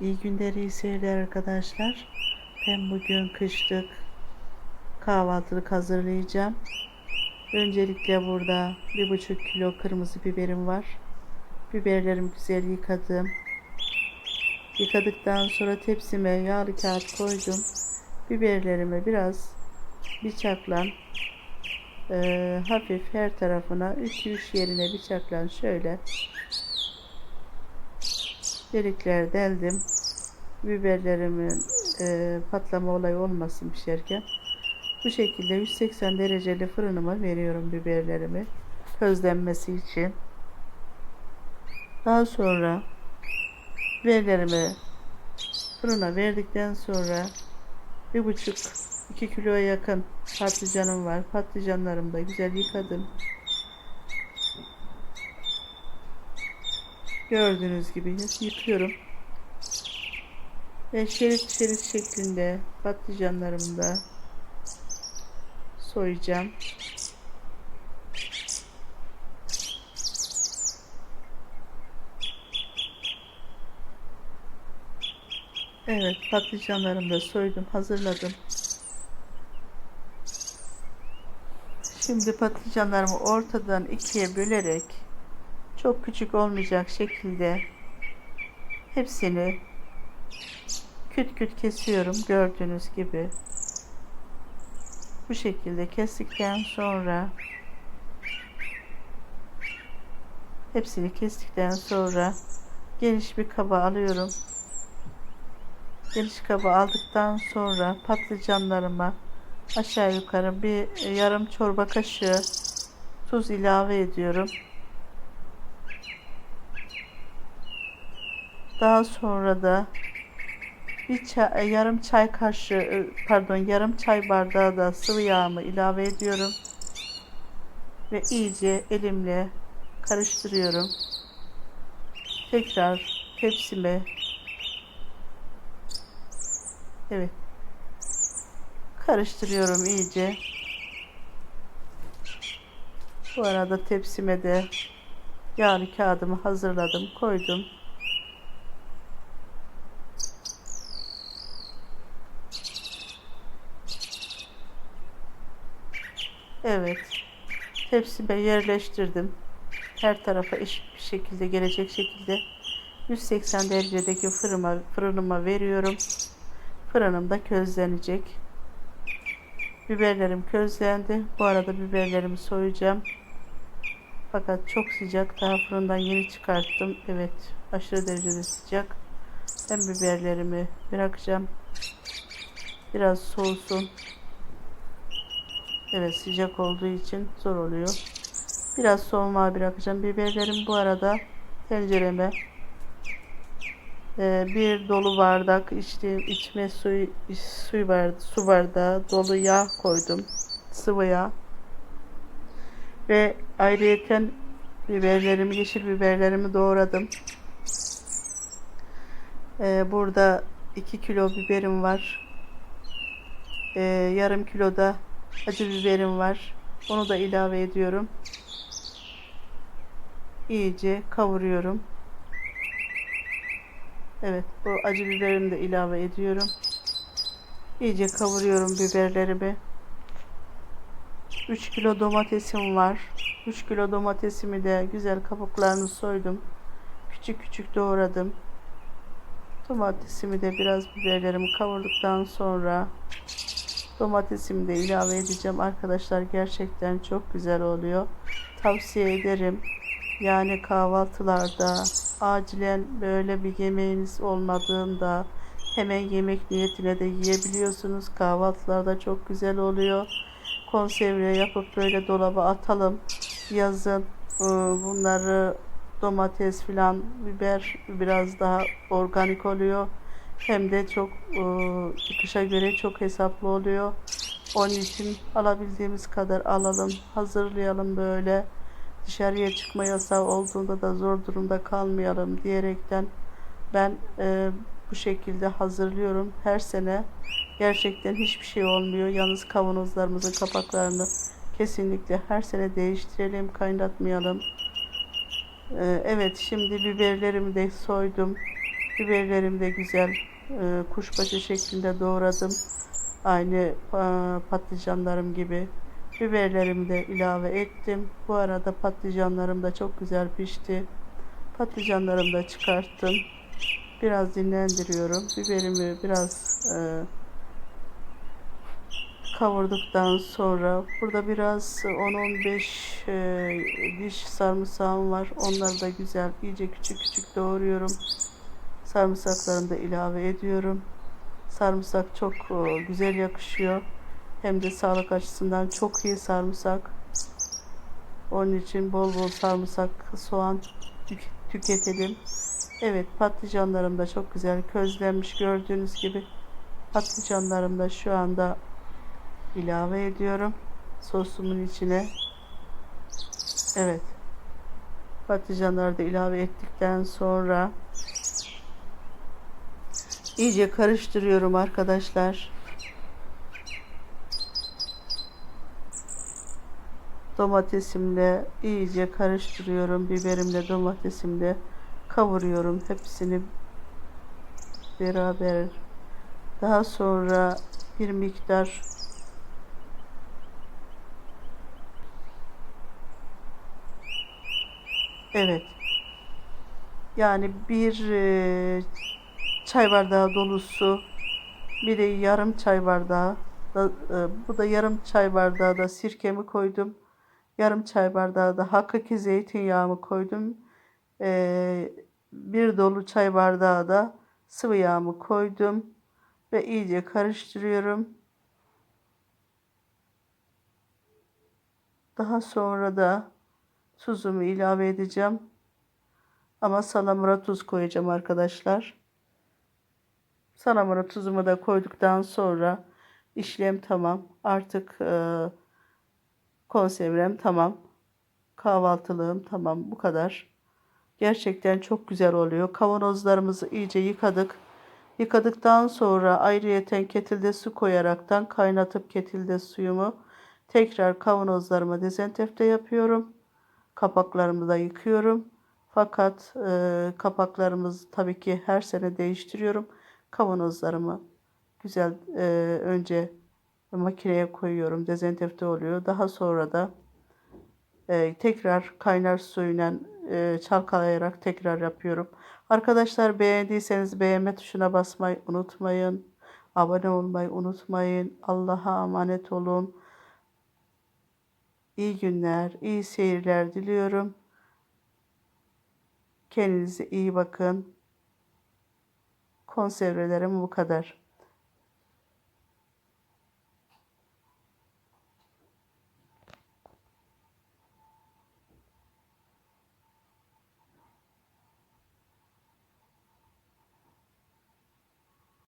İyi günler, iyi seyirler arkadaşlar. Ben bugün kışlık kahvaltılık hazırlayacağım. Öncelikle burada bir buçuk kilo kırmızı biberim var. Biberlerimi güzel yıkadım. Yıkadıktan sonra tepsime yağlı kağıt koydum. Biberlerimi biraz bıçakla eee, hafif her tarafına 2-3 yerine bıçakla şöyle delikler deldim. Biberlerimin e, patlama olayı olmasın pişerken. Bu şekilde 180 dereceli fırınıma veriyorum biberlerimi közlenmesi için. Daha sonra biberlerimi fırına verdikten sonra bir buçuk 2 kiloya yakın patlıcanım var. Patlıcanlarımı da güzel yıkadım. Gördüğünüz gibi yıkıyorum. Ve şerit şerit şeklinde patlıcanlarımı da soyacağım. Evet patlıcanlarımı da soydum hazırladım. Şimdi patlıcanlarımı ortadan ikiye bölerek çok küçük olmayacak şekilde hepsini küt küt kesiyorum gördüğünüz gibi. Bu şekilde kestikten sonra hepsini kestikten sonra geniş bir kaba alıyorum. Geniş kaba aldıktan sonra patlıcanlarıma aşağı yukarı bir yarım çorba kaşığı tuz ilave ediyorum. Daha sonra da bir çay, yarım çay kaşığı pardon yarım çay bardağı da sıvı yağımı ilave ediyorum. Ve iyice elimle karıştırıyorum. Tekrar tepsime Evet. Karıştırıyorum iyice. Bu arada tepsime de yağlı kağıdımı hazırladım, koydum. Evet. Tepsime yerleştirdim. Her tarafa eşit bir şekilde gelecek şekilde 180 derecedeki fırıma, fırınıma veriyorum. Fırınımda közlenecek. Biberlerim közlendi. Bu arada biberlerimi soyacağım. Fakat çok sıcak. Daha fırından yeni çıkarttım. Evet. Aşırı derecede sıcak. Ben biberlerimi bırakacağım. Biraz soğusun. Evet sıcak olduğu için zor oluyor. Biraz soğumaya bırakacağım. Biberlerim bu arada tencereme e, bir dolu bardak içtiğim içme suyu suyu bardağı, su bardağı dolu yağ koydum. Sıvı yağ. Ve ayrıyeten biberlerimi, yeşil biberlerimi doğradım. E, burada 2 kilo biberim var. E, yarım kilo da acı biberim var. Onu da ilave ediyorum. İyice kavuruyorum. Evet bu acı biberimi de ilave ediyorum. İyice kavuruyorum biberlerimi. 3 kilo domatesim var. 3 kilo domatesimi de güzel kabuklarını soydum. Küçük küçük doğradım. Domatesimi de biraz biberlerimi kavurduktan sonra domatesimi de ilave edeceğim. Arkadaşlar gerçekten çok güzel oluyor. Tavsiye ederim. Yani kahvaltılarda acilen böyle bir yemeğiniz olmadığında hemen yemek niyetine de yiyebiliyorsunuz. Kahvaltılarda çok güzel oluyor. Konserve yapıp böyle dolaba atalım. Yazın e, bunları domates filan biber biraz daha organik oluyor. Hem de çok e, kışa göre çok hesaplı oluyor. Onun için alabildiğimiz kadar alalım, hazırlayalım böyle dışarıya çıkma yasağı olduğunda da zor durumda kalmayalım diyerekten ben e, bu şekilde hazırlıyorum. Her sene gerçekten hiçbir şey olmuyor. Yalnız kavanozlarımızın kapaklarını kesinlikle her sene değiştirelim, kaynatmayalım. E, evet şimdi biberlerimi de soydum. Biberlerim de güzel e, kuşbaşı şeklinde doğradım. Aynı e, patlıcanlarım gibi. Biberlerimi de ilave ettim. Bu arada patlıcanlarım da çok güzel pişti. Patlıcanlarımı da çıkarttım. Biraz dinlendiriyorum. Biberimi biraz e, kavurduktan sonra burada biraz 10-15 e, diş sarımsağım var. Onları da güzel iyice küçük küçük doğruyorum. Sarımsaklarını da ilave ediyorum. Sarımsak çok e, güzel yakışıyor. Hem de sağlık açısından çok iyi sarımsak. Onun için bol bol sarımsak, soğan tük- tüketelim. Evet patlıcanlarım da çok güzel közlenmiş gördüğünüz gibi. Patlıcanlarım da şu anda ilave ediyorum sosumun içine. Evet. Patlıcanları da ilave ettikten sonra iyice karıştırıyorum arkadaşlar. Domatesimle iyice karıştırıyorum. Biberimle domatesimle kavuruyorum hepsini beraber. Daha sonra bir miktar Evet. Yani bir e, çay bardağı dolusu bir de yarım çay bardağı da, e, bu da yarım çay bardağı da sirkemi koydum. Yarım çay bardağı da hakiki zeytinyağımı koydum. E, bir dolu çay bardağı da sıvı yağımı koydum ve iyice karıştırıyorum. Daha sonra da tuzumu ilave edeceğim. Ama salamura tuz koyacağım arkadaşlar. Salamura tuzumu da koyduktan sonra işlem tamam. Artık e, konservem tamam. Kahvaltılığım tamam. Bu kadar. Gerçekten çok güzel oluyor. Kavanozlarımızı iyice yıkadık. Yıkadıktan sonra ayrıyeten ketilde su koyaraktan kaynatıp ketilde suyumu tekrar kavanozlarıma dezenfekte yapıyorum. Kapaklarımı da yıkıyorum. Fakat e, kapaklarımızı tabii ki her sene değiştiriyorum. Kavanozlarımı güzel e, önce makineye koyuyorum. Dezenfekte oluyor. Daha sonra da e, tekrar kaynar suyla e, çalkalayarak tekrar yapıyorum. Arkadaşlar beğendiyseniz beğenme tuşuna basmayı unutmayın. Abone olmayı unutmayın. Allah'a emanet olun. İyi günler, iyi seyirler diliyorum. Kendinize iyi bakın. Konservelerim bu kadar.